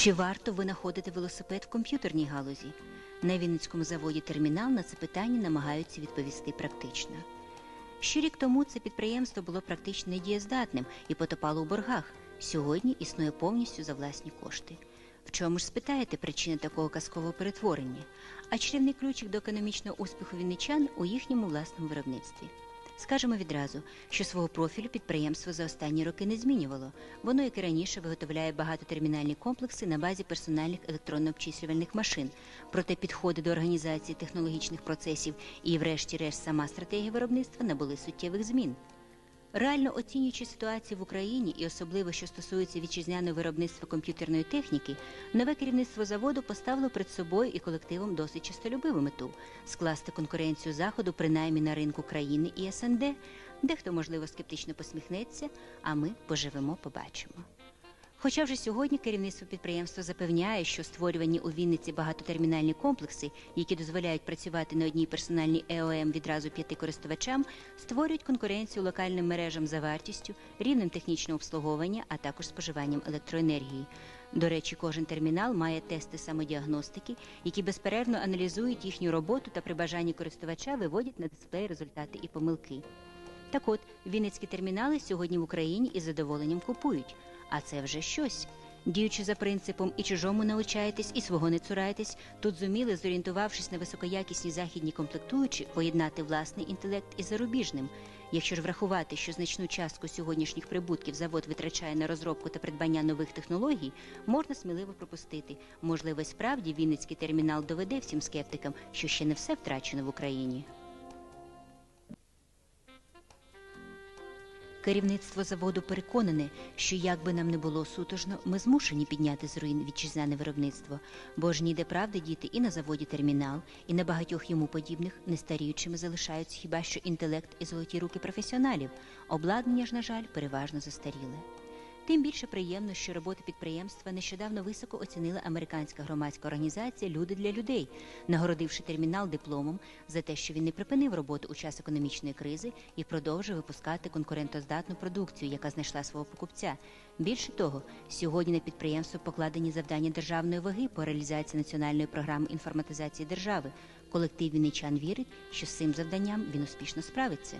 Чи варто винаходити велосипед в комп'ютерній галузі? На Вінницькому заводі термінал на це питання намагаються відповісти практично. Ще рік тому це підприємство було практично недієздатним і потопало у боргах. Сьогодні існує повністю за власні кошти. В чому ж спитаєте причини такого казкового перетворення? А чарівний ключик до економічного успіху вінничан у їхньому власному виробництві. Скажемо відразу, що свого профілю підприємство за останні роки не змінювало. Воно, як і раніше, виготовляє багатотермінальні комплекси на базі персональних електронно-обчислювальних машин. Проте підходи до організації технологічних процесів і, врешті-решт, сама стратегія виробництва набули суттєвих змін. Реально оцінюючи ситуацію в Україні і особливо, що стосується вітчизняного виробництва комп'ютерної техніки, нове керівництво заводу поставило перед собою і колективом досить чистолюбиву мету скласти конкуренцію заходу принаймні на ринку країни і СНД. Дехто, можливо, скептично посміхнеться, а ми поживемо, побачимо. Хоча вже сьогодні керівництво підприємства запевняє, що створювані у Вінниці багатотермінальні комплекси, які дозволяють працювати на одній персональній ЕОМ відразу п'яти користувачам, створюють конкуренцію локальним мережам за вартістю, рівнем технічного обслуговування, а також споживанням електроенергії. До речі, кожен термінал має тести самодіагностики, які безперервно аналізують їхню роботу та при бажанні користувача виводять на дисплей результати і помилки. Так от, вінницькі термінали сьогодні в Україні із задоволенням купують. А це вже щось. Діючи за принципом і чужому научаєтесь, і свого не цураєтесь, тут зуміли, зорієнтувавшись на високоякісні західні комплектуючі, поєднати власний інтелект із зарубіжним. Якщо ж врахувати, що значну частку сьогоднішніх прибутків завод витрачає на розробку та придбання нових технологій, можна сміливо пропустити. Можливо, справді Вінницький термінал доведе всім скептикам, що ще не все втрачено в Україні. Керівництво заводу переконане, що як би нам не було сутожно, ми змушені підняти з руїн вітчизняне виробництво, бо ж ніде правди діти і на заводі термінал, і на багатьох йому подібних нестаріючими залишаються хіба що інтелект і золоті руки професіоналів. Обладнання ж, на жаль, переважно застаріле. Тим більше приємно, що роботи підприємства нещодавно високо оцінила американська громадська організація Люди для людей, нагородивши термінал дипломом за те, що він не припинив роботу у час економічної кризи і продовжує випускати конкурентоздатну продукцію, яка знайшла свого покупця. Більше того, сьогодні на підприємство покладені завдання державної ваги по реалізації національної програми інформатизації держави. Колектив вінничан вірить, що з цим завданням він успішно справиться.